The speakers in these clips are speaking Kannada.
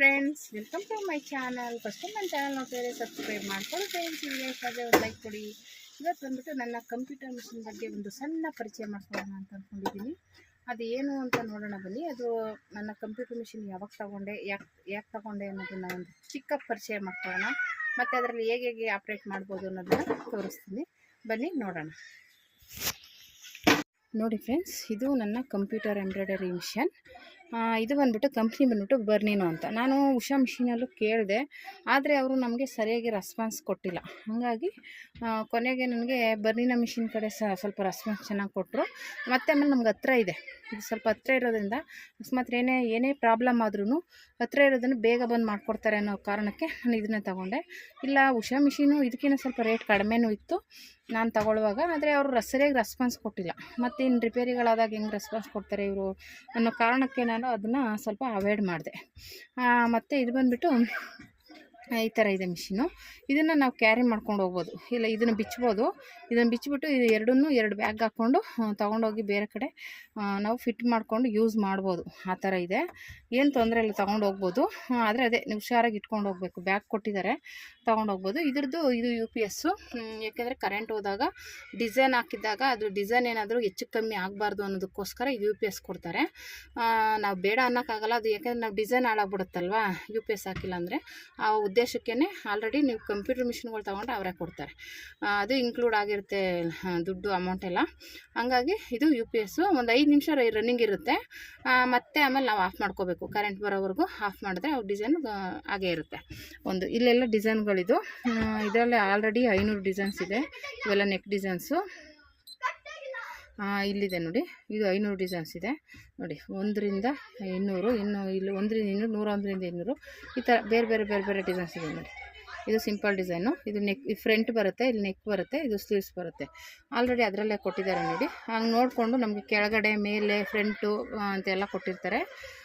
Friends welcome to my channel first ನನ್ನ ಚಾನಲ್ ನೋಡ್ತಾರೆ ಸಬ್ಸ್ಕ್ರೈಬ್ ಮಾಡ್ಕೊಳ್ಳಿ ಫ್ರೆಂಡ್ಸ್ ಈಗ ಇಷ್ಟಾದರೆ ಒಂದು ಲೈಕ್ ಕೊಡಿ. ಇವತ್ತು ಬಂದುಬಿಟ್ಟು ನನ್ನ ಕಂಪ್ಯೂಟರ್ ಮಿಷಿನ್ ಬಗ್ಗೆ ಒಂದು ಸಣ್ಣ ಪರಿಚಯ ಮಾಡ್ಕೊಳ್ಳೋಣ ಅಂತ ಅಂದ್ಕೊಂಡಿದ್ದೀನಿ ಅದು ಏನು ಅಂತ ನೋಡೋಣ ಬನ್ನಿ. ಅದು ನನ್ನ ಕಂಪ್ಯೂಟರ್ ಮಿಷಿನ್ ಯಾವಾಗ ತಗೊಂಡೆ, ಯಾಕೆ ಯಾಕೆ ತಗೊಂಡೆ ಅನ್ನೋದನ್ನು ಒಂದು ಚಿಕ್ಕ ಪರಿಚಯ ಮಾಡ್ಕೊಳ್ಳೋಣ. ಮತ್ತು ಅದರಲ್ಲಿ ಹೇಗೆ ಹೇಗೆ ಆಪ್ರೇಟ್ ಮಾಡ್ಬೋದು ಅನ್ನೋದನ್ನು ತೋರಿಸ್ತೀನಿ. ಬನ್ನಿ ನೋಡೋಣ. ನೋಡಿ ಫ್ರೆಂಡ್ಸ್ ಇದು ನನ್ನ ಕಂಪ್ಯೂಟರ್ ಎಂಬ್ರಾಯ್ಡರಿ ಮಿಷನ್ ಇದು ಬಂದ್ಬಿಟ್ಟು ಕಂಪ್ನಿ ಬಂದುಬಿಟ್ಟು ಬರ್ನಿನೋ ಅಂತ. ನಾನು ಉಷಾ ಮಿಷಿನಲ್ಲೂ ಕೇಳಿದೆ, ಆದರೆ ಅವರು ನಮಗೆ ಸರಿಯಾಗಿ ರೆಸ್ಪಾನ್ಸ್ ಕೊಟ್ಟಿಲ್ಲ. ಹಾಗಾಗಿ ಕೊನೆಗೆ ನನಗೆ ಬರ್ನಿನ ಮಿಷಿನ್ ಕಡೆ ಸ್ವಲ್ಪ ರೆಸ್ಪಾನ್ಸ್ ಚೆನ್ನಾಗಿ ಕೊಟ್ಟರು ಮತ್ತು ಆಮೇಲೆ ನಮ್ಗೆ ಹತ್ರ ಇದೆ. ಇದು ಸ್ವಲ್ಪ ಹತ್ರ ಇರೋದ್ರಿಂದ ಅಕಸ್ಮಾತ್ ಏನೇ ಏನೇ ಪ್ರಾಬ್ಲಮ್ ಆದ್ರೂ ಹತ್ರ ಇರೋದನ್ನು ಬೇಗ ಬಂದು ಮಾಡಿಕೊಡ್ತಾರೆ ಅನ್ನೋ ಕಾರಣಕ್ಕೆ ನಾನು ಇದನ್ನೇ ತಗೊಂಡೆ. ಇಲ್ಲ, ಉಷಾ ಮಿಷಿನು ಇದಕ್ಕಿಂತ ಸ್ವಲ್ಪ ರೇಟ್ ಕಡಿಮೆನೂ ಇತ್ತು. ನಾನು ತಗೊಳ್ಳುವಾಗ, ಆದರೆ ಅವರು ಸರಿಯಾಗಿ ರೆಸ್ಪಾನ್ಸ್ ಕೊಟ್ಟಿಲ್ಲ. ಮತ್ತು ಇನ್ನು ರಿಪೇರಿಗಳಾದಾಗ ಹೆಂಗೆ ರೆಸ್ಪಾನ್ಸ್ ಕೊಡ್ತಾರೆ ಇವರು ಅನ್ನೋ ಕಾರಣಕ್ಕೆ ನಾನು ಅದನ್ನು ಸ್ವಲ್ಪ ಅವಾಯ್ಡ್ ಮಾಡಿದೆ. ಮತ್ತು ಇದು ಬಂದುಬಿಟ್ಟು ಈ ಥರ ಇದೆ ಮಿಷಿನು ಇದನ್ನು ನಾವು ಕ್ಯಾರಿ ಮಾಡ್ಕೊಂಡು ಹೋಗ್ಬೋದು. ಇಲ್ಲ, ಇದನ್ನು ಬಿಚ್ಬೋದು. ಇದನ್ನು ಬಿಚ್ಚಿಬಿಟ್ಟು ಇದು ಎರಡನ್ನೂ ಎರಡು ಬ್ಯಾಗ್ ಹಾಕ್ಕೊಂಡು ತೊಗೊಂಡೋಗಿ ಬೇರೆ ಕಡೆ ನಾವು ಫಿಟ್ ಮಾಡಿಕೊಂಡು ಯೂಸ್ ಮಾಡ್ಬೋದು. ಆ ಥರ ಇದೆ. ಏನು ತೊಂದರೆ ಇಲ್ಲ ತೊಗೊಂಡು ಹೋಗ್ಬೋದು ಆದರೆ ಅದೇ, ನೀವು ಹುಷಾರಾಗಿ ಇಟ್ಕೊಂಡು ಹೋಗ್ಬೇಕು. ಬ್ಯಾಗ್ ಕೊಟ್ಟಿದ್ದಾರೆ ತೊಗೊಂಡು ಹೋಗ್ಬೋದು ಇದ್ರದ್ದು ಇದು ಯು ಪಿ ಎಸ್ಸು ಯಾಕೆಂದರೆ ಕರೆಂಟ್ ಹೋದಾಗ ಡಿಸೈನ್ ಹಾಕಿದ್ದಾಗ ಅದು ಡಿಸೈನ್ ಏನಾದರೂ ಹೆಚ್ಚು ಕಮ್ಮಿ ಆಗಬಾರ್ದು ಅನ್ನೋದಕ್ಕೋಸ್ಕರ ಯು ಪಿ ಎಸ್ ಕೊಡ್ತಾರೆ. ನಾವು ಬೇಡ ಅನ್ನೋಕ್ಕಾಗಲ್ಲ. ಅದು ಯಾಕೆಂದರೆ ನಾವು ಡಿಸೈನ್ ಹಾಳಾಗ್ಬಿಡುತ್ತಲ್ವಾ? ಯು ಪಿ ಎಸ್ ಹಾಕಿಲ್ಲ ಅಂದರೆ, ಆ ಉದ್ದೇಶಕ್ಕೇ ಆಲ್ರೆಡಿ ನೀವು ಕಂಪ್ಯೂಟರ್ ಮಿಷಿನ್ಗಳು ತೊಗೊಂಡು ಅವರೇ ಕೊಡ್ತಾರೆ. ಅದು ಇನ್ಕ್ಲೂಡ್ ಆಗಿರುತ್ತೆ ಆ, ದುಡ್ಡು ಅಮೌಂಟ್ ಎಲ್ಲ. ಹಾಗಾಗಿ ಇದು ಯು ಪಿ ಎಸ್ಸು ಒಂದು ಐದು ನಿಮಿಷ ರನ್ನಿಂಗ್ ಇರುತ್ತೆ. ಮತ್ತೆ ಆಮೇಲೆ ನಾವು ಆಫ್ ಮಾಡ್ಕೋಬೇಕು. ಕರೆಂಟ್ ಬರೋವರೆಗೂ ಆಫ್ ಮಾಡಿದ್ರೆ ಅವು ಡಿಸೈನ್ ಹಾಗೇ ಇರುತ್ತೆ. ಒಂದು ಇಲ್ಲೆಲ್ಲ ಡಿಸೈನ್ಗಳಿದು ಇದರಲ್ಲಿ ಆಲ್ರೆಡಿ ಐನೂರು ಡಿಸೈನ್ಸ್ ಇದೆ. ಇವೆಲ್ಲ ನೆಕ್ ಡಿಸೈನ್ಸು ಇಲ್ಲಿದೆ ನೋಡಿ. ಇದು ಐನೂರು ಡಿಸೈನ್ಸ್ ಇದೆ. ನೋಡಿ ಒಂದರಿಂದ ಇನ್ನೂರು ಇನ್ನು ಇಲ್ಲಿ ಒಂದರಿಂದ ಇನ್ನೂರು ನೂರ ಒಂದರಿಂದ ಇನ್ನೂರು. ಈ ಥರ ಬೇರೆ ಬೇರೆ ಬೇರೆ ಬೇರೆ ಡಿಸೈನ್ಸ್ ಇದೆ ನೋಡಿ. ಇದು ಸಿಂಪಲ್ ಡಿಸೈನು. ಇದು ನೆಕ್ ಫ್ರಂಟ್ ಬರುತ್ತೆ, ಇಲ್ಲಿ ನೆಕ್ ಬರುತ್ತೆ, ಇದು ಸ್ಲೀವ್ಸ್ ಬರುತ್ತೆ. ಆಲ್ರೆಡಿ ಅದರಲ್ಲೇ ಕೊಟ್ಟಿದ್ದಾರೆ ನೋಡಿ. ಹಂಗೆ ನೋಡಿಕೊಂಡು ನಮಗೆ ಕೆಳಗಡೆ, ಮೇಲೆ, ಫ್ರಂಟು ಅಂತೆಲ್ಲ ಕೊಟ್ಟಿರ್ತಾರೆ.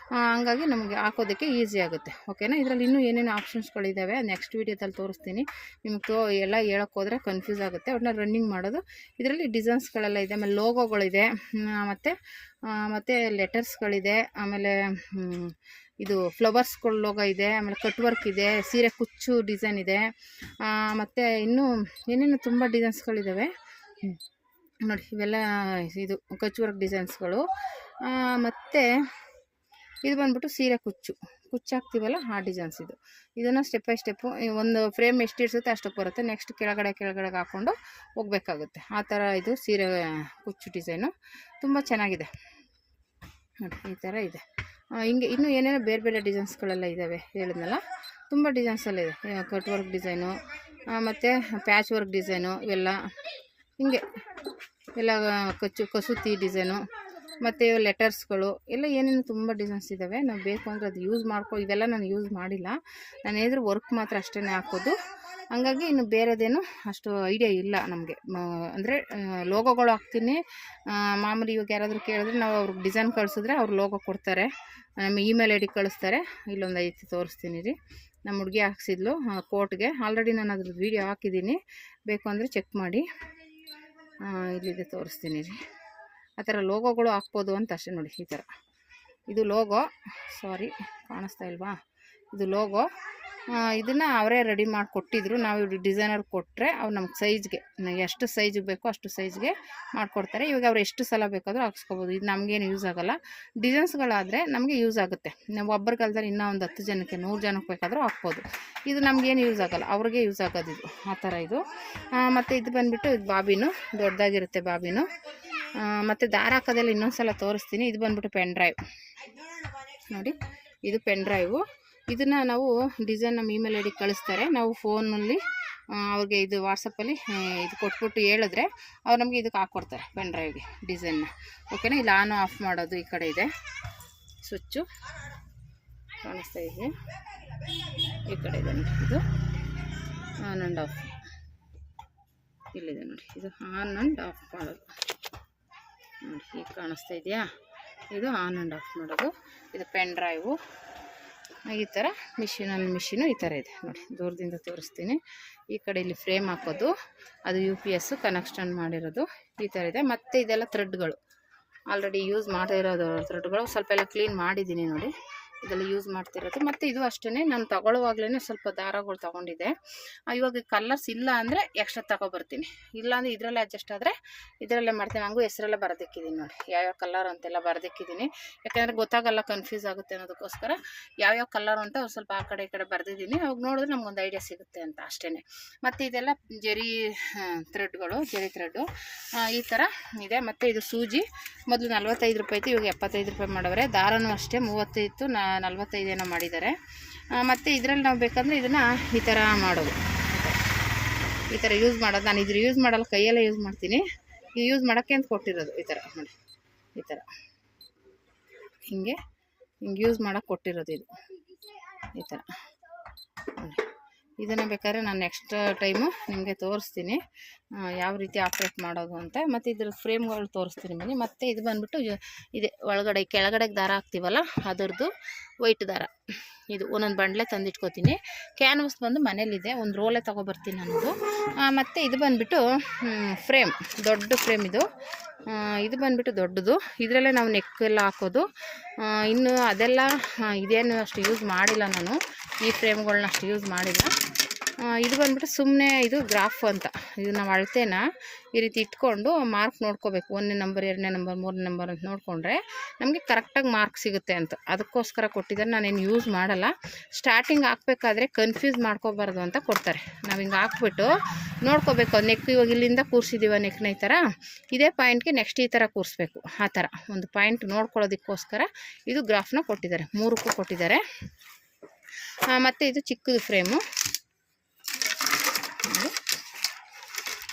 ಹಂಗಾಗಿ ನಮಗೆ ಹಾಕೋದಕ್ಕೆ ಈಸಿ ಆಗುತ್ತೆ. ಓಕೆನಾ ಇದರಲ್ಲಿ ಇನ್ನೂ ಏನೇನು ಆಪ್ಷನ್ಸ್ಗಳಿದ್ದಾವೆ ನೆಕ್ಸ್ಟ್ ವೀಡಿಯೋದಲ್ಲಿ ತೋರಿಸ್ತೀನಿ. ನಿಮ್ಗೆ ತೋ ಎಲ್ಲ ಹೇಳೋಕ್ಕೆ ಹೋದರೆ ಕನ್ಫ್ಯೂಸ್ ಆಗುತ್ತೆ. ಅವ್ರನ್ನ ರನ್ನಿಂಗ್ ಮಾಡೋದು. ಇದರಲ್ಲಿ ಡಿಸೈನ್ಸ್ಗಳೆಲ್ಲ ಇದೆ. ಆಮೇಲೆ ಲೋಗೋಗಳಿದೆ ಮತ್ತು ಮತ್ತು ಲೆಟರ್ಸ್ಗಳಿದೆ ಆಮೇಲೆ ಇದು ಫ್ಲವರ್ಸ್ಗಳ ಲೋಗೋ ಇದೆ, ಆಮೇಲೆ ಕಟ್ ವರ್ಕ್ ಇದೆ, ಸೀರೆ ಕುಚ್ಚು ಡಿಸೈನ್ ಇದೆ. ಮತ್ತು ಇನ್ನೂ ಏನೇನು ತುಂಬ ಡಿಸೈನ್ಸ್ಗಳಿದ್ದಾವೆ. ನೋಡಿ, ಇವೆಲ್ಲ ಇದು ಕಚ್ ವರ್ಕ್ ಡಿಸೈನ್ಸ್ಗಳು ಮತ್ತು ಇದು ಬಂದ್ಬಿಟ್ಟು ಸೀರೆ ಕುಚ್ಚು. ಕುಚ್ಚು ಹಾಕ್ತೀವಲ್ಲ, ಆ ಡಿಸೈನ್ಸ್ ಇದು. ಇದನ್ನು ಸ್ಟೆಪ್ ಬೈ ಸ್ಟೆಪ್ಪು ಒಂದು ಫ್ರೇಮ್ ಎಷ್ಟು ಇಡ್ಸುತ್ತೆ ಅಷ್ಟಕ್ಕೆ ಬರುತ್ತೆ. ನೆಕ್ಸ್ಟ್ ಕೆಳಗಡೆ ಕೆಳಗಡೆ ಹಾಕ್ಕೊಂಡು ಹೋಗ್ಬೇಕಾಗುತ್ತೆ. ಆ ಥರ ಇದು ಸೀರೆ ಕುಚ್ಚು ಡಿಸೈನು ತುಂಬ ಚೆನ್ನಾಗಿದೆ. ನೋಡಿ, ಈ ಥರ ಇದೆ. ಹಿಂಗೆ ಇನ್ನೂ ಏನೇನೋ ಬೇರೆ ಬೇರೆ ಡಿಸೈನ್ಸ್ಗಳೆಲ್ಲ ಇದ್ದಾವೆ, ಹೇಳಿದ್ನಲ್ಲ? ತುಂಬ ಡಿಸೈನ್ಸೆಲ್ಲ ಇದೆ ಕಟ್ ವರ್ಕ್ ಡಿಸೈನು ಮತ್ತು ಪ್ಯಾಚ್ ವರ್ಕ್ ಡಿಸೈನು ಇವೆಲ್ಲ. ಹಿಂಗೆ ಎಲ್ಲ ಕಚ್ಚು, ಕಸೂತಿ ಡಿಸೈನು, ಮತ್ತು ಲೆಟರ್ಸ್ಗಳು, ಎಲ್ಲ ಏನೇನು ತುಂಬ ಡಿಸೈನ್ಸ್ ಇದ್ದಾವೆ. ನಾವು ಬೇಕು ಅಂದರೆ ಅದು ಯೂಸ್ ಮಾಡ್ಕೊ, ಇವೆಲ್ಲ ನಾನು ಯೂಸ್ ಮಾಡಿಲ್ಲ. ನಾನು ಏನಾದರೂ ವರ್ಕ್ ಮಾತ್ರ ಅಷ್ಟೇ ಹಾಕೋದು. ಹಂಗಾಗಿ ಇನ್ನು ಬೇರೆದೇನು ಅಷ್ಟು ಐಡಿಯಾ ಇಲ್ಲ ನಮಗೆ. ಅಂದರೆ ಲೋಗೋಗಳು ಹಾಕ್ತೀನಿ. ಮಾಮೂಲಿ ಇವಾಗ ಯಾರಾದರೂ ಕೇಳಿದ್ರೆ ನಾವು ಅವ್ರಿಗೆ ಡಿಸೈನ್ ಕಳಿಸಿದ್ರೆ ಅವ್ರು ಲೋಗೋ ಕೊಡ್ತಾರೆ. ನಮ್ಮ ಇಮೇಲ್ ಐ ಡಿ ಕಳಿಸ್ತಾರೆ. ಇಲ್ಲೊಂದು ಐತಿ ತೋರಿಸ್ತೀನಿ ರೀ. ನಮ್ಮ ಹುಡುಗಿ ಹಾಕ್ಸಿದ್ಲು ಕೋರ್ಟ್ಗೆ ಆಲ್ರೆಡಿ ನಾನು ಅದ್ರ ವೀಡಿಯೋ ಹಾಕಿದ್ದೀನಿ ಬೇಕು ಅಂದರೆ ಚೆಕ್ ಮಾಡಿ. ಇಲ್ಲಿದೆ ತೋರಿಸ್ತೀನಿ ರೀ. ಆ ಥರ ಲೋಗೋಗಳು ಹಾಕ್ಬೋದು ಅಂತ ಅಷ್ಟೇ ನೋಡಿ ಈ ಥರ. ಇದು ಲೋಗೋ ಸಾರಿ ಕಾಣಿಸ್ತಾ ಇಲ್ವಾ? ಇದು ಲೋಗೋ ಇದನ್ನು ಅವರೇ ರೆಡಿ ಮಾಡಿ ಕೊಟ್ಟಿದ್ರು ನಾವು ಡಿಸೈನರ್ ಕೊಟ್ಟರೆ ಅವ್ರು ನಮ್ಗೆ ಸೈಜ್ಗೆ ಎಷ್ಟು ಸೈಜ್ ಬೇಕೋ ಅಷ್ಟು ಸೈಜ್ಗೆ ಮಾಡಿಕೊಡ್ತಾರೆ. ಇವಾಗ ಅವ್ರು ಎಷ್ಟು ಸಲ ಬೇಕಾದರೂ ಹಾಕ್ಸ್ಕೊಬೋದು. ಇದು ನಮಗೇನು ಯೂಸ್ ಆಗೋಲ್ಲ. ಡಿಸೈನ್ಸ್ಗಳಾದರೆ ನಮಗೆ ಯೂಸ್ ಆಗುತ್ತೆ. ನಾವು ಒಬ್ಬರ ಕಾಲದಲ್ಲಿ ಇನ್ನೂ ಒಂದು ಹತ್ತು ಜನಕ್ಕೆ, ನೂರು ಜನಕ್ಕೆ ಬೇಕಾದರೂ ಹಾಕ್ಬೋದು. ಇದು ನಮಗೇನು ಯೂಸ್ ಆಗೋಲ್ಲ. ಅವ್ರಿಗೆ ಯೂಸ್ ಆಗೋದು ಇದು. ಆ ಥರ ಇದು. ಮತ್ತು ಇದು ಬಂದುಬಿಟ್ಟು ಇದು ಬಾಬಿನು, ದೊಡ್ಡದಾಗಿರುತ್ತೆ ಬಾಬಿನು. ಮತ್ತು ದಾರ ಹಾಕೋದಲ್ಲಿ ಇನ್ನೊಂದು ಸಲ ತೋರಿಸ್ತೀನಿ. ಇದು ಬಂದ್ಬಿಟ್ಟು ಪೆನ್ ಡ್ರೈವ್ ನೋಡಿ. ಇದು ಪೆನ್ ಡ್ರೈವು ಇದನ್ನು ನಾವು ಡಿಸೈನ್ ನಮ್ಮ ಇಮೇಲ್ ಐ ಡಿ ಕಳಿಸ್ತಾರೆ. ನಾವು ಫೋನಲ್ಲಿ ಅವ್ರಿಗೆ ಇದು ವಾಟ್ಸಪ್ಪಲ್ಲಿ ಇದು ಕೊಟ್ಬಿಟ್ಟು ಹೇಳಿದ್ರೆ ಅವ್ರು ನಮಗೆ ಇದಕ್ಕೆ ಹಾಕ್ಕೊಡ್ತಾರೆ ಪೆನ್ ಡ್ರೈವ್ಗೆ ಡಿಸೈನ್ನ ಓಕೆನಾ ಇಲ್ಲಿ ಆನು ಆಫ್ ಮಾಡೋದು ಈ ಕಡೆ ಇದೆ. ಸ್ವಿಚ್ಚು ಕಾಣಿಸ್ತಾ ಇದೆ. ಈ ಕಡೆ ಇದೆ ನೋಡಿ ಇದು. ಆನ್ ಆ್ಯಂಡ್ ಆಫ್ ಇಲ್ಲಿದೆ ನೋಡಿ. ಇದು ಆನ್ ಆ್ಯಂಡ್ ಆಫ್ ಮಾಡೋದು. ನೋಡಿ ಈಗ ಕಾಣಿಸ್ತಾ ಇದೆಯಾ? ಇದು ಆನ್ ಆ್ಯಂಡ್ ಆಫ್ ಮಾಡೋದು. ಇದು ಪೆನ್ ಡ್ರೈವು ಈ ಥರ ಮಿಷಿನಲ್ಲಿ ಮಿಷಿನು ಈ ಥರ ಇದೆ. ನೋಡಿ, ದೂರದಿಂದ ತೋರಿಸ್ತೀನಿ. ಈ ಕಡೆ ಇಲ್ಲಿ ಫ್ರೇಮ್ ಹಾಕೋದು, ಅದು ಯು ಪಿ ಎಸ್ಸು ಕನೆಕ್ಷನ್ ಮಾಡಿರೋದು, ಈ ಥರ ಇದೆ. ಮತ್ತು ಇದೆಲ್ಲ ಥ್ರೆಡ್ಗಳು ಆಲ್ರೆಡಿ ಯೂಸ್ ಮಾಡಿರೋದು ಥ್ರೆಡ್ಗಳು ಸ್ವಲ್ಪ ಎಲ್ಲ ಕ್ಲೀನ್ ಮಾಡಿದ್ದೀನಿ ನೋಡಿ. ಇದೆಲ್ಲ ಯೂಸ್ ಮಾಡ್ತಿರೋದು. ಮತ್ತು ಇದು ಅಷ್ಟೇ ನಾನು ತಗೊಳ್ಳುವಾಗ್ಲೇ ಸ್ವಲ್ಪ ದಾರಗಳು ತೊಗೊಂಡಿದ್ದೆ. ಇವಾಗ ಕಲರ್ಸ್ ಇಲ್ಲ ಅಂದರೆ ಎಕ್ಸ್ಟ್ರಾ ತಗೊಬರ್ತೀನಿ. ಇಲ್ಲ ಅಂದರೆ ಇದರಲ್ಲೇ ಅಡ್ಜಸ್ಟ್ ಆದರೆ ಇದರಲ್ಲೇ ಮಾಡ್ತೀನಿ. ಹಂಗೂ ಹೆಸರೆಲ್ಲ ಬರೆದಿಕ್ಕಿದ್ದೀನಿ ನೋಡಿ. ಯಾವ್ಯಾವ ಕಲರ್ ಅಂತೆಲ್ಲ ಬರೆದಿಕ್ಕಿದ್ದೀನಿ ಯಾಕೆಂದರೆ ಗೊತ್ತಾಗಲ್ಲ ಕನ್ಫ್ಯೂಸ್ ಆಗುತ್ತೆ ಅನ್ನೋದಕ್ಕೋಸ್ಕರ ಯಾವ್ಯಾವ ಕಲರ್ ಅಂತ ಒಂದು ಸ್ವಲ್ಪ ಆ ಕಡೆ ಈ ಕಡೆ ಬರೆದಿದ್ದೀನಿ. ಅವಾಗ ನೋಡಿದ್ರೆ ನಮ್ಗೊಂದು ಐಡಿಯಾ ಸಿಗುತ್ತೆ ಅಂತ ಅಷ್ಟೇ ಮತ್ತು ಇದೆಲ್ಲ ಜರಿ ಥ್ರೆಡ್ಗಳು ಜರಿ ಥ್ರೆಡ್ಡು ಈ ಥರ ಇದೆ. ಮತ್ತು ಇದು ಸೂಜಿ. ಮೊದಲು ನಲ್ವತ್ತೈದು ರೂಪಾಯಿ ಇತ್ತು ಇವಾಗ ಎಪ್ಪತ್ತೈದು ರೂಪಾಯಿ ಮಾಡವ್ರೆ. ದಾರನೂ ಅಷ್ಟೇ, ಮೂವತ್ತೈದು, ನಾ ನಲ್ವತ್ತೈದೇನೋ ಮಾಡಿದ್ದಾರೆ. ಮತ್ತು ಇದರಲ್ಲಿ ನಾವು ಬೇಕಂದರೆ ಇದನ್ನು ಈ ಥರ ಮಾಡೋದು. ಈ ಥರ ಯೂಸ್ ಮಾಡೋದು. ನಾನು ಇದ್ರ ಯೂಸ್ ಮಾಡಲ್ಲ, ಕೈಯಲ್ಲೇ ಯೂಸ್ ಮಾಡ್ತೀನಿ. ಯೂಸ್ ಮಾಡೋಕ್ಕೆ ಅಂತ ಕೊಟ್ಟಿರೋದು ಈ ಥರ ನೋಡಿ. ಈ ಥರ ಹಿಂಗೆ ಹಿಂಗೆ ಯೂಸ್ ಮಾಡೋಕ್ಕೆ ಕೊಟ್ಟಿರೋದು ಇದು. ಈ ಥರ ನೋಡಿ. ಇದನ್ನು ಬೇಕಾದ್ರೆ ನಾನು ನೆಕ್ಸ್ಟ್ ಟೈಮು ನಿಮಗೆ ತೋರಿಸ್ತೀನಿ. ಯಾವ ರೀತಿ ಆಪ್ರೇಟ್ ಮಾಡೋದು ಅಂತ. ಮತ್ತು ಇದ್ರ ಫ್ರೇಮ್ಗಳು ತೋರಿಸ್ತೀನಿ ಬನ್ನಿ ಮತ್ತು ಇದು ಬಂದುಬಿಟ್ಟು ಇದೆ ಒಳಗಡೆ ಕೆಳಗಡೆಗೆ ದಾರ ಹಾಕ್ತೀವಲ್ಲ, ಅದರದ್ದು ವೈಟ್ ದಾರ. ಇದು ಒಂದೊಂದು ಬಂಡ್ಲೆ ತಂದಿಟ್ಕೋತೀನಿ. ಕ್ಯಾನ್ವಸ್ ಬಂದು ಮನೇಲಿದೆ. ಒಂದು ರೋಲೆ ತೊಗೊಬರ್ತೀನಿ ನನ್ನದು ಮತ್ತು ಇದು ಬಂದುಬಿಟ್ಟು ಫ್ರೇಮ್ ದೊಡ್ಡ ಫ್ರೇಮ್ ಇದು. ಇದು ಬಂದುಬಿಟ್ಟು ದೊಡ್ಡದು. ಇದರಲ್ಲೇ ನಾವು ನೆಕ್ ಎಲ್ಲ ಹಾಕೋದು. ಇನ್ನು ಅದೆಲ್ಲ ಇದೇನು ಅಷ್ಟು ಯೂಸ್ ಮಾಡಿಲ್ಲ ನಾನು. ಈ ಫ್ರೇಮ್ಗಳನ್ನ ಅಷ್ಟು ಯೂಸ್ ಮಾಡಿಲ್ಲ. ಇದು ಬಂದ್ಬಿಟ್ಟು ಸುಮ್ಮನೆ ಇದು ಗ್ರಾಫ್ ಅಂತ. ಇದು ನಾವು ಅಳತೆನ ಈ ರೀತಿ ಇಟ್ಕೊಂಡು ಮಾರ್ಕ್ ನೋಡ್ಕೋಬೇಕು. ಒಂದನೇ ನಂಬರ್, ಎರಡನೇ ನಂಬರ್, ಮೂರನೇ ನಂಬರ್ ಅಂತ ನೋಡಿಕೊಂಡ್ರೆ ನಮಗೆ ಕರೆಕ್ಟಾಗಿ ಮಾರ್ಕ್ ಸಿಗುತ್ತೆ ಅಂತ. ಅದಕ್ಕೋಸ್ಕರ ಕೊಟ್ಟಿದ್ದಾರೆ. ನಾನೇನು ಯೂಸ್ ಮಾಡಲ್ಲ. ಸ್ಟಾರ್ಟಿಂಗ್ ಹಾಕ್ಬೇಕಾದ್ರೆ ಕನ್ಫ್ಯೂಸ್ ಮಾಡ್ಕೋಬಾರ್ದು ಅಂತ ಕೊಡ್ತಾರೆ. ನಾವು ಹಿಂಗೆ ಹಾಕ್ಬಿಟ್ಟು ನೋಡ್ಕೋಬೇಕು. ನೆಕ್ ಇವಾಗ ಇಲ್ಲಿಂದ ಕೂರಿಸಿದ್ದೀವ ನೆಕ್ನ ಈ ಥರ ಇದೇ ಪಾಯಿಂಟ್ಗೆ ನೆಕ್ಸ್ಟ್ ಈ ಥರ ಕೂರಿಸ್ಬೇಕು. ಆ ಥರ ಒಂದು ಪಾಯಿಂಟ್ ನೋಡ್ಕೊಳ್ಳೋದಕ್ಕೋಸ್ಕರ ಇದು ಗ್ರಾಫ್ನ ಕೊಟ್ಟಿದ್ದಾರೆ. ಮೂರಕ್ಕೂ ಕೊಟ್ಟಿದ್ದಾರೆ. ಮತ್ತು ಇದು ಚಿಕ್ಕದು ಫ್ರೇಮು.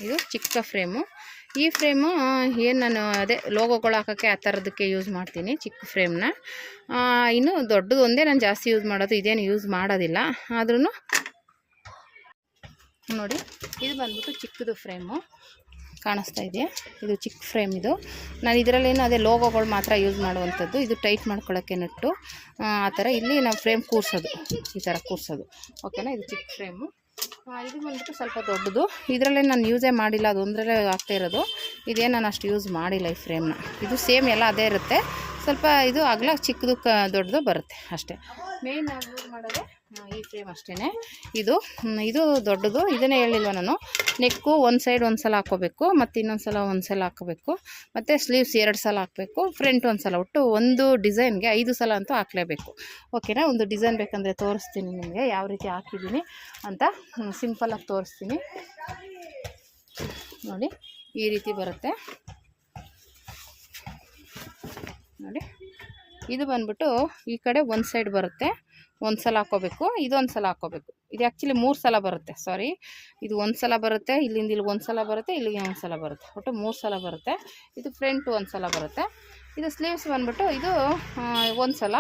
ಇದು ಚಿಕ್ಕ ಫ್ರೇಮು. ಈ ಫ್ರೇಮು ಏನು ನಾನು ಅದೇ ಲೋಗೋಗಳು ಹಾಕೋಕ್ಕೆ ಆ ಥರದಕ್ಕೆ ಯೂಸ್ ಮಾಡ್ತೀನಿ ಚಿಕ್ಕ ಫ್ರೇಮ್ನ. ಇನ್ನು ದೊಡ್ಡದು ಒಂದೇ ನಾನು ಜಾಸ್ತಿ ಯೂಸ್ ಮಾಡೋದು, ಇದೇನು ಯೂಸ್ ಮಾಡೋದಿಲ್ಲ. ಆದ್ರೂ ನೋಡಿ, ಇದು ಬಂದ್ಬಿಟ್ಟು ಚಿಕ್ಕದು ಫ್ರೇಮು. ಕಾಣಿಸ್ತಾ ಇದೆಯಾ ಇದು ಚಿಕ್ಕ ಫ್ರೇಮ್ ಇದು. ನಾನು ಇದರಲ್ಲೇನು ಅದೇ ಲೋಗೋಗಳು ಮಾತ್ರ ಯೂಸ್ ಮಾಡುವಂಥದ್ದು. ಇದು ಟೈಟ್ ಮಾಡ್ಕೊಳ್ಳೋಕ್ಕೆ ನೆಟ್ಟು. ಆ ಥರ ಇಲ್ಲಿ ನಾವು ಫ್ರೇಮ್ ಕೂರಿಸೋದು. ಈ ಥರ ಕೂರಿಸೋದು. ಓಕೆನಾ? ಇದು ಚಿಕ್ಕ ಫ್ರೇಮು. ಇದು ಬಂದ್ಬಿಟ್ಟು ಸ್ವಲ್ಪ ದೊಡ್ಡದು. ಇದರಲ್ಲೇ ನಾನು ಯೂಸೇ ಮಾಡಿಲ್ಲ, ಅದು ಒಂದರಲ್ಲೇ ಆಗ್ತಾ ಇರೋದು. ಇದೇನು ನಾನು ಅಷ್ಟು ಯೂಸ್ ಮಾಡಿಲ್ಲ ಈ ಫ್ರೇಮ್ನ. ಇದು ಸೇಮ್ ಎಲ್ಲ ಅದೇ ಇರುತ್ತೆ. ಸ್ವಲ್ಪ ಇದು ಅಗಲ ಚಿಕ್ಕದು ಕ ದೊಡ್ಡದು ಬರುತ್ತೆ ಅಷ್ಟೇ. ಮೇಯ್ನ್ ಯೂಸ್ ಮಾಡೋದೇ ಈ ಫ್ರೇಮ್ ಅಷ್ಟೇ ಇದು ಇದು ದೊಡ್ಡದು. ಇದನ್ನೇ ಹೇಳಿಲ್ವ ನಾನು. ನೆಕ್ಕು ಒಂದು ಸೈಡ್ ಒಂದು ಸಲ ಹಾಕ್ಕೋಬೇಕು, ಮತ್ತು ಇನ್ನೊಂದು ಸಲ ಒಂದು ಸಲ ಹಾಕೋಬೇಕು ಮತ್ತು ಸ್ಲೀವ್ಸ್ ಎರಡು ಸಲ ಹಾಕಬೇಕು ಫ್ರಂಟ್ ಒಂದು ಸಲ. ಒಟ್ಟು ಒಂದು ಡಿಸೈನ್ಗೆ ಐದು ಸಲ ಅಂತೂ ಹಾಕಲೇಬೇಕು. ಓಕೆನಾ ಒಂದು ಡಿಸೈನ್ ಬೇಕಂದರೆ ತೋರಿಸ್ತೀನಿ ನಿಮಗೆ ಯಾವ ರೀತಿ ಹಾಕಿದ್ದೀನಿ ಅಂತ ಸಿಂಪಲಾಗಿ ತೋರಿಸ್ತೀನಿ. ನೋಡಿ, ಈ ರೀತಿ ಬರುತ್ತೆ. ನೋಡಿ. ಇದು ಬಂದ್ಬಿಟ್ಟು ಈ ಕಡೆ ಒಂದು ಸೈಡ್ ಬರುತ್ತೆ. ಒಂದು ಸಲ ಹಾಕ್ಕೋಬೇಕು ಇದೊಂದು ಸಲ ಹಾಕ್ಕೋಬೇಕು ಇದು ಆ್ಯಕ್ಚುಲಿ ಮೂರು ಸಲ ಬರುತ್ತೆ. ಸಾರಿ ಇದು ಒಂದು ಸಲ ಬರುತ್ತೆ. ಇಲ್ಲಿಂದ ಇಲ್ಲಿ ಒಂದು ಸಲ ಬರುತ್ತೆ. ಇಲ್ಲಿಗೆ ಒಂದು ಸಲ ಬರುತ್ತೆ. ಒಟ್ಟು ಮೂರು ಸಲ ಬರುತ್ತೆ. ಇದು ಫ್ರಂಟ್ ಒಂದು ಸಲ ಬರುತ್ತೆ. ಇದು ಸ್ಲೀವ್ಸ್ ಬಂದ್ಬಿಟ್ಟು ಇದು ಒಂದು ಸಲ.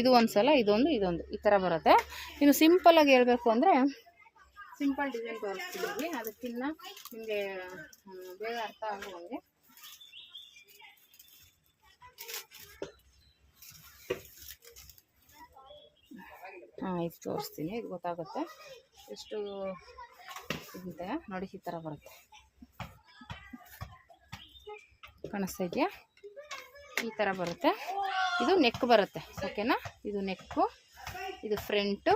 ಇದು ಒಂದು ಸಲ, ಇದೊಂದು ಇದೊಂದು. ಈ ಥರ ಬರುತ್ತೆ. ಇನ್ನು ಸಿಂಪಲಾಗಿ ಹೇಳಬೇಕು ಅಂದರೆ ಸಿಂಪಲ್ ಡಿಸೈನ್ ತೋರಿಸ್ತೀನಿ ಅದಕ್ಕಿನ್ನ ನಿಮಗೆ ಬೇಗ ಅರ್ಥ ಆಗುವಂಗೆ. ಇದು ತೋರಿಸ್ತೀನಿ. ಇದು ಗೊತ್ತಾಗುತ್ತೆ. ಎಷ್ಟು ಇದೆ ನೋಡಿ, ಈ ಥರ ಬರುತ್ತೆ. ಕಾಣಿಸ್ತಾ ಇದೆಯಾ? ಈ ಥರ ಬರುತ್ತೆ. ಇದು ನೆಕ್ ಬರುತ್ತೆ. ಓಕೆನಾ ಇದು ನೆಕ್ಕು ಇದು ಫ್ರಂಟು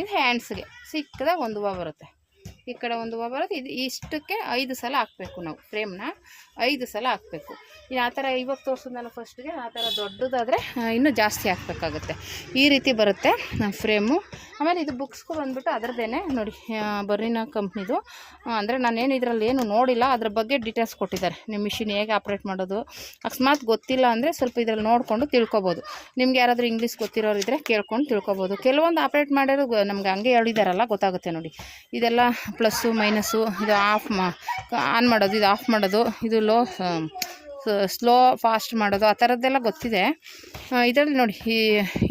ಇದು ಹ್ಯಾಂಡ್ಸ್ಗೆ ಸಿಕ್ಕದಾಗ ಒಂದು ಹೂವು ಬರುತ್ತೆ. ಈ ಕಡೆ ಒಂದು ಹೂವು ಬರುತ್ತೆ ಇದು ಇಷ್ಟಕ್ಕೆ ಐದು ಸಲ ಹಾಕಬೇಕು ನಾವು ಫ್ರೇಮ್ನ ಐದು ಸಲ ಹಾಕಬೇಕು. ಇನ್ನು ಆ ಥರ ಇವಾಗ ತೋರಿಸಿದ್ನಲ್ಲ ಫಸ್ಟ್ಗೆ ಆ ಥರ ದೊಡ್ಡದಾದರೆ ಇನ್ನೂ ಜಾಸ್ತಿ ಹಾಕಬೇಕಾಗುತ್ತೆ. ಈ ರೀತಿ ಬರುತ್ತೆ ಫ್ರೇಮು ಆಮೇಲೆ ಇದು ಬುಕ್ಸ್ಗೂ ಬಂದುಬಿಟ್ಟು ಅದರದ್ದೇನೆ ನೋಡಿ ಬರ್ರಿನ ಕಂಪ್ನಿದು ಅಂದರೆ ನಾನೇನು ಇದರಲ್ಲಿ ಏನು ನೋಡಿಲ್ಲ, ಅದ್ರ ಬಗ್ಗೆ ಡೀಟೇಲ್ಸ್ ಕೊಟ್ಟಿದ್ದಾರೆ. ನಿಮ್ಮ ಮಿಷಿನ್ ಹೇಗೆ ಆಪ್ರೇಟ್ ಮಾಡೋದು? ಅಕಸ್ಮಾತ್ ಗೊತ್ತಿಲ್ಲ ಅಂದರೆ ಸ್ವಲ್ಪ ಇದರಲ್ಲಿ ನೋಡಿಕೊಂಡು ತಿಳ್ಕೊಬೋದು. ನಿಮ್ಗೆ ಯಾರಾದರೂ ಇಂಗ್ಲೀಷ್ ಗೊತ್ತಿರೋರು ಇದ್ದರೆ ಕೇಳ್ಕೊಂಡು ತಿಳ್ಕೊಬೋದು. ಕೆಲವೊಂದು ಆಪ್ರೇಟ್ ಮಾಡಿರೋ ನಮ್ಗೆ ಹಂಗೆ ಹೇಳಿದಾರಲ್ಲ, ಗೊತ್ತಾಗುತ್ತೆ ನೋಡಿ. ಇದೆಲ್ಲ ಪ್ಲಸ್ಸು, ಮೈನಸ್ಸು, ಇದು ಆಫ್ ಮಾ, ಆನ್ ಮಾಡೋದು, ಇದು ಆಫ್ ಮಾಡೋದು, ಇದು ಲೋ ಸ್ಲೋ, ಫಾಸ್ಟ್ ಮಾಡೋದು, ಆ ಥರದ್ದೆಲ್ಲ ಗೊತ್ತಿದೆ. ಇದರಲ್ಲಿ ನೋಡಿ, ಈ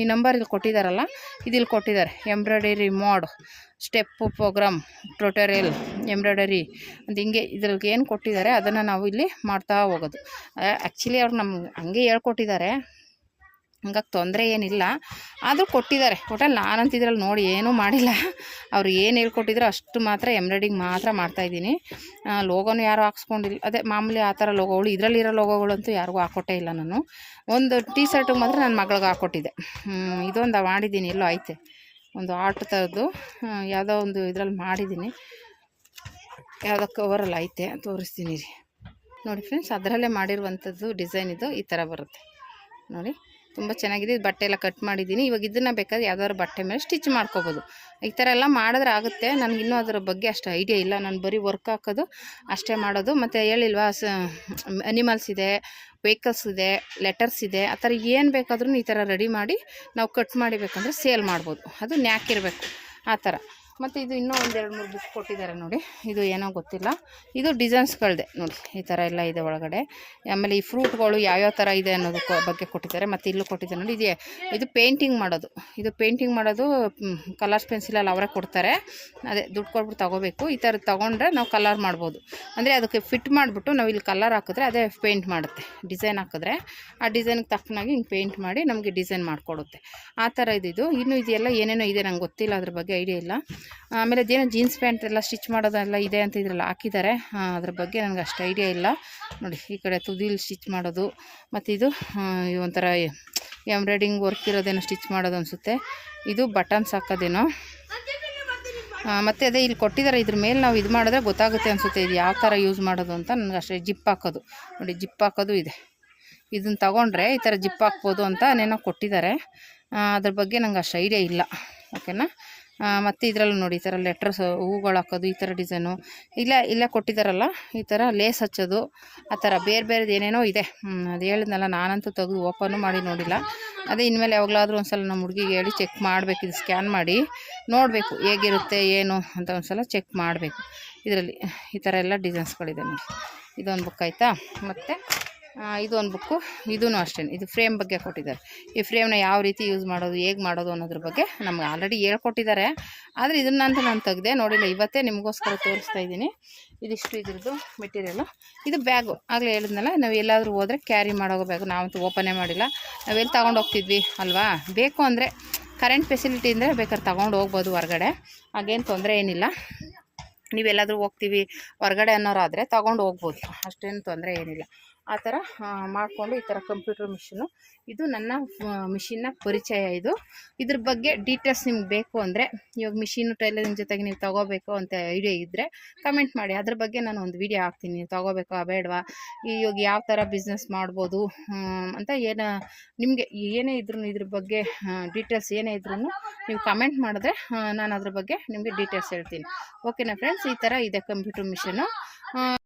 ಈ ನಂಬರ್ ಇಲ್ಲಿ ಕೊಟ್ಟಿದ್ದಾರಲ್ಲ ಇದಿಲ್ಲಿ ಕೊಟ್ಟಿದ್ದಾರೆ, embroidery mode, step program tutorial embroidery, ಅಂತ ಹಿಂಗೆ ಇದ್ರಲ್ಲಿ ಏನು ಕೊಟ್ಟಿದ್ದಾರೆ, ಅದನ್ನು ನಾವು ಇಲ್ಲಿ ಮಾಡ್ತಾ ಹೋಗೋದು. ಆ್ಯಕ್ಚುಲಿ ಅವ್ರು ನಮ್ಗೆ ಹಂಗೆ ಹೇಳ್ಕೊಟ್ಟಿದ್ದಾರೆ ಹಂಗಾಗಿ ತೊಂದರೆ ಏನಿಲ್ಲ. ಆದರೂ ಕೊಟ್ಟಿದ್ದಾರೆ. ಒಟ್ಟಲ್ಲಿ ನಾನು ಅಂತಿದ್ರಲ್ಲಿ ನೋಡಿ ಏನೂ ಮಾಡಿಲ್ಲ. ಅವ್ರು ಏನು ಹೇಳ್ಕೊಟ್ಟಿದ್ರು ಅಷ್ಟು ಮಾತ್ರ ಎಂಬ್ರಾಯ್ಡಿಂಗ್ ಮಾತ್ರ ಮಾಡ್ತಾಯಿದ್ದೀನಿ ಲೋಗೋನು ಯಾರು ಹಾಕ್ಸ್ಕೊಂಡಿಲ್ಲ ಅದೇ ಮಾಮೂಲಿ ಆ ಥರ ಲೋಗೋಗಳು, ಇದರಲ್ಲಿರೋ ಲೋಗೋಗಳಂತೂ ಯಾರಿಗೂ ಹಾಕ್ಕೊಟ್ಟೇ ಇಲ್ಲ ನಾನು. ಒಂದು ಟೀ ಶರ್ಟಿಗೆ ಮಾತ್ರ ನನ್ನ ಮಗಳಿಗೆ ಹಾಕ್ಕೊಟ್ಟಿದ್ದೆ ಇದೊಂದು ಮಾಡಿದ್ದೀನಿ. ಎಲ್ಲೋ ಐತೆ. ಒಂದು ಆರ್ಟ್ ಥರದ್ದು ಯಾವುದೋ ಒಂದು ಇದರಲ್ಲಿ ಮಾಡಿದ್ದೀನಿ. ಯಾವುದೋ ಕವರಲ್ಲಿ ಐತೆ. ತೋರಿಸ್ತೀನಿ ರೀ. ನೋಡಿ ಫ್ರೆಂಡ್ಸ್, ಅದರಲ್ಲೇ ಮಾಡಿರುವಂಥದ್ದು ಡಿಸೈನ್ ಇದು. ಈ ಥರ ಬರುತ್ತೆ. ನೋಡಿ. ತುಂಬ ಚೆನ್ನಾಗಿದೆ. ಇದು ಬಟ್ಟೆ ಎಲ್ಲ ಕಟ್ ಮಾಡಿದ್ದೀನಿ. ಇವಾಗ ಇದನ್ನು ಬೇಕಾದ್ರೆ ಯಾವ್ದಾದ್ರು ಬಟ್ಟೆ ಮೇಲೆ ಸ್ಟಿಚ್ ಮಾಡ್ಕೋಬೋದು. ಈ ಥರ ಎಲ್ಲ ಮಾಡಿದ್ರೆ ಆಗುತ್ತೆ. ನನಗೆ ಇನ್ನೂ ಅದರ ಬಗ್ಗೆ ಅಷ್ಟು ಐಡಿಯಾ ಇಲ್ಲ. ನಾನು ಬರೀ ವರ್ಕ್ ಹಾಕೋದು, ಅಷ್ಟೇ ಮಾಡೋದು. ಮತ್ತು ಹೇಳಿಲ್ವಾ, ಸ ಅನಿಮಲ್ಸ್ ಇದೆ ವೆಹಿಕಲ್ಸ್ ಇದೆ ಲೆಟರ್ಸ್ ಇದೆ. ಆ ಥರ ಏನು ಬೇಕಾದ್ರೂ ಈ ಥರ ರೆಡಿ ಮಾಡಿ ನಾವು ಕಟ್ ಮಾಡಿಬೇಕಂದ್ರೆ ಸೇಲ್ ಮಾಡ್ಬೋದು. ಅದು ನ್ಯಾಕ್ ಇರಬೇಕು. ಆ ಥರ ಮತ್ತು ಇದು ಇನ್ನೂ ಒಂದೆರಡು ಮೂರು ಬುಕ್ ಕೊಟ್ಟಿದ್ದಾರೆ ನೋಡಿ. ಇದು ಏನೋ ಗೊತ್ತಿಲ್ಲ. ಇದು ಡಿಸೈನ್ಸ್ಗಳದೆ ನೋಡಿ, ಈ ಥರ ಎಲ್ಲ ಇದೆ ಒಳಗಡೆ. ಆಮೇಲೆ ಈ ಫ್ರೂಟ್ಗಳು ಯಾವ್ಯಾವ ಥರ ಇದೆ ಅನ್ನೋದು ಬಗ್ಗೆ ಕೊಟ್ಟಿದ್ದಾರೆ. ಮತ್ತು ಇಲ್ಲೂ ಕೊಟ್ಟಿದ್ದಾರೆ. ನೋಡಿ, ಇದೆ ಇದು ಪೇಂಟಿಂಗ್ ಮಾಡೋದು. ಇದು ಪೇಂಟಿಂಗ್ ಮಾಡೋದು ಕಲರ್ಸ್ ಪೆನ್ಸಿಲಲ್ಲಿ ಅವರೇ ಕೊಡ್ತಾರೆ. ಅದೇ, ದುಡ್ಡು ಕೊಟ್ಬಿಟ್ಟು ತಗೋಬೇಕು. ಈ ಥರ ತೊಗೊಂಡ್ರೆ ನಾವು ಕಲರ್ ಮಾಡ್ಬೋದು. ಅಂದರೆ ಅದಕ್ಕೆ ಫಿಟ್ ಮಾಡಿಬಿಟ್ಟು ನಾವು ಇಲ್ಲಿ ಕಲರ್ ಹಾಕಿದ್ರೆ ಅದೇ ಪೇಂಟ್ ಮಾಡುತ್ತೆ. ಡಿಸೈನ್ ಹಾಕಿದ್ರೆ ಆ ಡಿಸೈನ್ಗೆ ತಕ್ಕನಾಗಿ ಹಿಂಗೆ ಪೇಂಟ್ ಮಾಡಿ ನಮಗೆ ಡಿಸೈನ್ ಮಾಡಿಕೊಡುತ್ತೆ. ಆ ಥರ ಇದು ಇದು ಇನ್ನೂ ಇದೆಲ್ಲ ಏನೇನೋ ಇದೆ ನಂಗೆ ಗೊತ್ತಿಲ್ಲ ಅದ್ರ ಬಗ್ಗೆ ಐಡಿಯಾ ಇಲ್ಲ. ಆಮೇಲೆ ಅದೇನೋ ಜೀನ್ಸ್ ಪ್ಯಾಂಟ್ ಎಲ್ಲ ಸ್ಟಿಚ್ ಮಾಡೋದೆಲ್ಲ ಇದೆ ಅಂತ ಇದ್ರಲ್ಲ ಹಾಕಿದ್ದಾರೆ. ಅದ್ರ ಬಗ್ಗೆ ನನಗೆ ಅಷ್ಟು ಐಡಿಯಾ ಇಲ್ಲ. ನೋಡಿ, ಈ ಕಡೆ ತುದಿಲಿ ಸ್ಟಿಚ್ ಮಾಡೋದು, ಮತ್ತು ಇದು ಒಂಥರ ಎಂಬ್ರಾಯ್ಡಿಂಗ್ ವರ್ಕ್ ಇರೋದೇನೋ ಸ್ಟಿಚ್ ಮಾಡೋದು ಅನಿಸುತ್ತೆ. ಇದು ಬಟನ್ಸ್ ಹಾಕೋದೇನೋ ಮತ್ತು ಅದೇ ಇಲ್ಲಿ ಕೊಟ್ಟಿದ್ದಾರೆ, ಇದ್ರ ಮೇಲೆ ನಾವು ಇದು ಮಾಡಿದ್ರೆ ಗೊತ್ತಾಗುತ್ತೆ ಅನಿಸುತ್ತೆ ಇದು ಯಾವ ಥರ ಯೂಸ್ ಮಾಡೋದು ಅಂತ. ನನಗೆ ಅಷ್ಟೇ ಜಿಪ್ ಹಾಕೋದು. ನೋಡಿ, ಜಿಪ್ ಹಾಕೋದು ಇದೆ. ಇದನ್ನು ತಗೊಂಡ್ರೆ ಈ ಥರ ಜಿಪ್ ಹಾಕ್ಬೋದು ಅಂತ ನೆನೋ ಕೊಟ್ಟಿದ್ದಾರೆ. ಅದ್ರ ಬಗ್ಗೆ ನಂಗೆ ಅಷ್ಟು ಐಡಿಯಾ ಇಲ್ಲ. ಓಕೆನಾ? ಮತ್ತು ಇದರಲ್ಲೂ ನೋಡಿ, ಈ ಥರ ಲೆಟ್ರಸ್ ಹೂಗಳು ಹಾಕೋದು, ಈ ಥರ ಡಿಸೈನು ಇಲ್ಲ ಇಲ್ಲ ಕೊಟ್ಟಿದ್ದಾರಲ್ಲ ಈ ಥರ ಲೇಸ್ ಹಚ್ಚೋದು, ಆ ಥರ ಬೇರೆ ಬೇರೆದು ಏನೇನೋ ಇದೆ. ಅದು ಹೇಳಿದ್ನಲ್ಲ, ನಾನಂತೂ ತೆಗೆದು ಓಪನು ಮಾಡಿ ನೋಡಿಲ್ಲ. ಅದೇ ಇನ್ಮೇಲೆ ಯಾವಾಗಲಾದ್ರೂ ಒಂದ್ಸಲ ನಮ್ಮ ಹುಡುಗಿಗೆ ಹೇಳಿ ಚೆಕ್ ಮಾಡಬೇಕು, ಇದು ಸ್ಕ್ಯಾನ್ ಮಾಡಿ. ನೋಡಬೇಕು, ಹೇಗಿರುತ್ತೆ, ಏನು ಅಂತ ಒಂದು ಸಲ ಚೆಕ್ ಮಾಡಬೇಕು. ಇದರಲ್ಲಿ, ಈ ಥರ ಎಲ್ಲ ಡಿಸೈನ್ಸ್ಗಳಿದೆ ನೋಡಿ. ಇದೊಂದು ಬುಕ್ ಆಯಿತಾ? ಮತ್ತು ಇದು ಒಂದು ಬುಕ್ಕು ಇದೂ ಅಷ್ಟೇ, ಇದು ಫ್ರೇಮ್ ಬಗ್ಗೆ ಕೊಟ್ಟಿದ್ದಾರೆ. ಈ ಫ್ರೇಮ್ನ ಯಾವ ರೀತಿ ಯೂಸ್ ಮಾಡೋದು, ಹೇಗೆ ಮಾಡೋದು ಅನ್ನೋದ್ರ ಬಗ್ಗೆ ನಮ್ಗೆ ಆಲ್ರೆಡಿ ಹೇಳ್ಕೊಟ್ಟಿದ್ದಾರೆ. ಆದರೆ ಇದನ್ನಂತೂ ನಾನು ತೆಗೆದೆ, ನೋಡಿಲ್ಲ, ಇವತ್ತೇ ನಿಮಗೋಸ್ಕರ ತೋರಿಸ್ತಾ ಇದ್ದೀನಿ. ಇದಿಷ್ಟು ಇದ್ರದ್ದು ಮೆಟೀರಿಯಲ್ಲು ಇದು ಬ್ಯಾಗು ಆಗಲೇ ಹೇಳಿದ್ನಲ್ಲ, ನಾವು ಎಲ್ಲಾದರೂ ಹೋದರೆ ಕ್ಯಾರಿ ಮಾಡೋ ಬ್ಯಾಗು ನಾವಂತೂ ಓಪನೇ ಮಾಡಿಲ್ಲ. ನಾವೆಲ್ಲಿ ತೊಗೊಂಡು ಹೋಗ್ತಿದ್ವಿ, ಅಲ್ವಾ? ಬೇಕು ಅಂದರೆ ಕರೆಂಟ್ ಫೆಸಿಲಿಟಿ ಅಂದರೆ ಬೇಕಾದ್ರೆ ತೊಗೊಂಡು ಹೋಗ್ಬೋದು ಹೊರಗಡೆ. ಹಾಗೇನು ತೊಂದರೆ ಏನಿಲ್ಲ. ನೀವೆಲ್ಲಾದರೂ ಹೋಗ್ತೀವಿ, ಹೊರಗಡೆ ಅನ್ನೋರಾದರೆ ತೊಗೊಂಡು ಹೋಗ್ಬೋದು. ಅಷ್ಟೇನು ತೊಂದರೆ ಏನಿಲ್ಲ. ಆ ಥರ ಮಾಡಿಕೊಂಡು ಈ ಥರ ಕಂಪ್ಯೂಟರ್ ಮಿಷಿನು ಇದು ನನ್ನ ಮಿಷಿನ್ನ ಪರಿಚಯ ಇದು. ಇದ್ರ ಬಗ್ಗೆ ಡೀಟೇಲ್ಸ್ ನಿಮ್ಗೆ ಬೇಕು ಅಂದರೆ, ಇವಾಗ ಮಿಷಿನು ಟೈಲರಿಂಗ್ ಜೊತೆಗೆ ನೀವು ತಗೋಬೇಕು ಅಂತ ಐಡಿಯಾ ಇದ್ದರೆ ಕಮೆಂಟ್ ಮಾಡಿ. ಅದ್ರ ಬಗ್ಗೆ ನಾನು ಒಂದು ವಿಡಿಯೋ ಹಾಕ್ತೀನಿ. ನೀವು ತಗೋಬೇಕಾ, ಬೇಡವಾ? ಇವಾಗ ಯಾವ ಥರ ಬಿಸ್ನೆಸ್ ಮಾಡ್ಬೋದು ಅಂತ ಏನು, ನಿಮಗೆ ಏನೇ ಇದ್ರೂ ಇದ್ರ ಬಗ್ಗೆ ಡೀಟೇಲ್ಸ್ ಏನೇ ಇದ್ರೂ ನೀವು ಕಮೆಂಟ್ ಮಾಡಿದ್ರೆ ನಾನು ಅದ್ರ ಬಗ್ಗೆ ನಿಮಗೆ ಡೀಟೇಲ್ಸ್ ಹೇಳ್ತೀನಿ. ಓಕೆನಾ ಫ್ರೆಂಡ್ಸ್ ಈ ಥರ ಇದೆ ಕಂಪ್ಯೂಟರ್ ಮಿಷನು